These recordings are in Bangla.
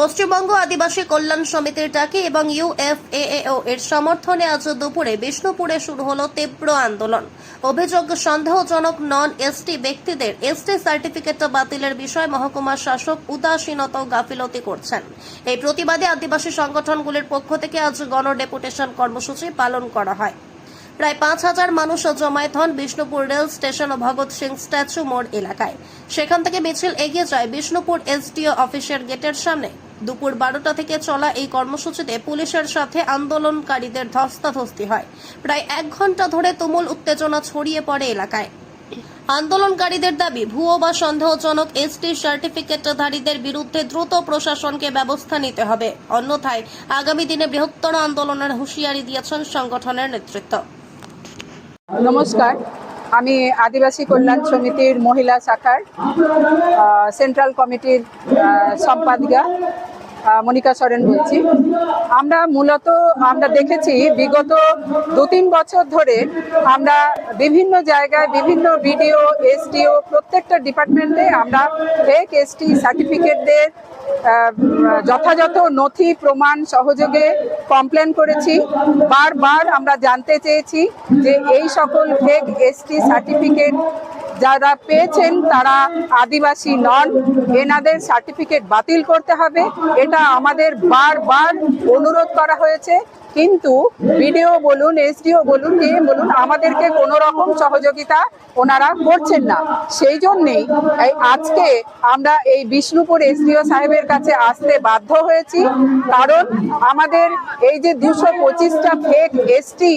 পশ্চিমবঙ্গ আদিবাসী কল্যাণ সমিতির ডাকে এবং ইউএফএএও এর সমর্থনে আজ দুপুরে বিষ্ণুপুরে শুরু হলো তীব্র আন্দোলন। অভিযোগ, সন্দেহজনক নন এসটি ব্যক্তিদের এসটি সার্টিফিকেট বাতিলের বিষয়ে মহকুমা শাসক উদাসীনতা গাফিলতি করছেন। এই প্রতিবাদে আদিবাসী সংগঠনগুলির পক্ষ থেকে আজ গণ ডেপুটেশন কর্মসূচি পালন করা হয়। প্রায় পাঁচ হাজার মানুষ জমায়েত হন বিষ্ণুপুর রেল স্টেশন ও ভগৎ সিং স্ট্যাচু মোড় এলাকায়। সেখান থেকে মিছিল এগিয়ে যায় বিষ্ণুপুর এসডিও অফিসের গেটের সামনে। দুপুর বারোটা থেকে চলা এই কর্মসূচিতে পুলিশের সাথে আন্দোলনকারীদের ধস্তাধস্তি হয়। প্রায় এক ঘণ্টা ধরে তুমুল উত্তেজনা ছড়িয়ে পড়ে এলাকায়। আন্দোলনকারীদের দাবি, ভুয়ো বা সন্দেহজনক এসটি সার্টিফিকেটধারীদের বিরুদ্ধে দ্রুত প্রশাসনকে ব্যবস্থা নিতে হবে। অন্যথায় আগামী দিনে বৃহত্তর আন্দোলনের হুঁশিয়ারি দিয়েছেন সংগঠনের নেতৃত্ব। নমস্কার। আমি আদিবাসী কল্যাণ সমিতির মহিলা শাখার সেন্ট্রাল কমিটির সম্পাদিকা। মনিকা সরেন বলছি। আমরা মূলত, আমরা দেখেছি বিগত দু তিন বছর ধরে আমরা বিভিন্ন জায়গায় বিভিন্ন বিডিও, এসডিও প্রত্যেকটা ডিপার্টমেন্টে আমরা ফেক এসটি সার্টিফিকেটদের যথাযথ নথি, প্রমাণ সহযোগে কমপ্লেন করেছি। বারবার আমরা জানতে চেয়েছি যে এই সকল ফেক এসটি সার্টিফিকেট যারা পেয়েছেন তারা আদিবাসী নন, এনাদের সার্টিফিকেট বাতিল করতে হবে। এটা আমাদের বারবার অনুরোধ করা হয়েছে। কিন্তু বিডিও বলুন, এসডিও বলুন, কে বলুন, আমাদেরকে কোনো রকম সহযোগিতা ওনারা করছেন না। সেই জন্যেই এই আজকে আমরা এই বিষ্ণুপুর এসডিও সাহেবের কাছে আসতে বাধ্য হয়েছি। কারণ আমাদের এই যে দুশো পঁচিশটা ফেক এসটি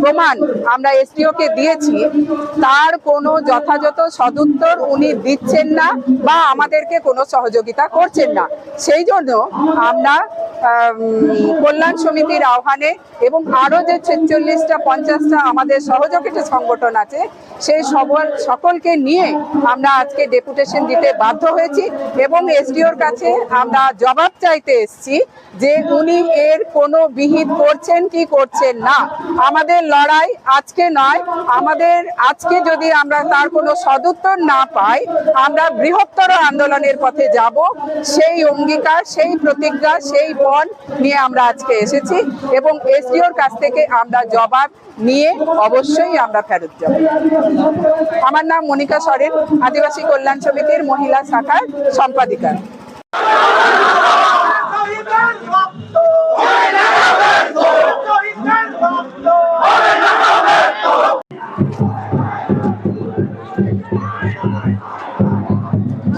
প্রমাণ আমরা এসডিওকে দিয়েছি, তার কোনো যথাযথ সদুত্তর উনি দিচ্ছেন না বা আমাদেরকে কোনো সহযোগিতা করছেন না। সেই জন্য আমরা কল্যাণ সমিতির আহ্বানে এবং আরও যে ছেচল্লিশটা, পঞ্চাশটা আমাদের সহযোগিতা সংগঠন আছে, সেই সকল সকলকে নিয়ে আমরা আজকে ডেপুটেশন দিতে বাধ্য হয়েছি এবং এসডিওর কাছে আমরা জবাব চাইতে এসেছি যে উনি এর কোনো বিহিত করছেন কি করছেন না। আমাদের লড়াই আজকে নয়, আমাদের আজকে যদি আমরা তার কোনো সদুত্তর না পাই, আমরা বৃহত্তর আন্দোলনের পথে যাব। সেই অঙ্গীকার, সেই প্রতিজ্ঞা, সেই বন নিয়ে আমরা আজকে এসেছি এবং এসডিওর কাছ থেকে আমরা জবাব নিয়ে অবশ্যই আমরা ফেরত যাব। আমার নাম মনিকা সরেন, আদিবাসী কল্যাণ সমিতির মহিলা শাখার সম্পাদিকা।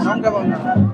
三回もな。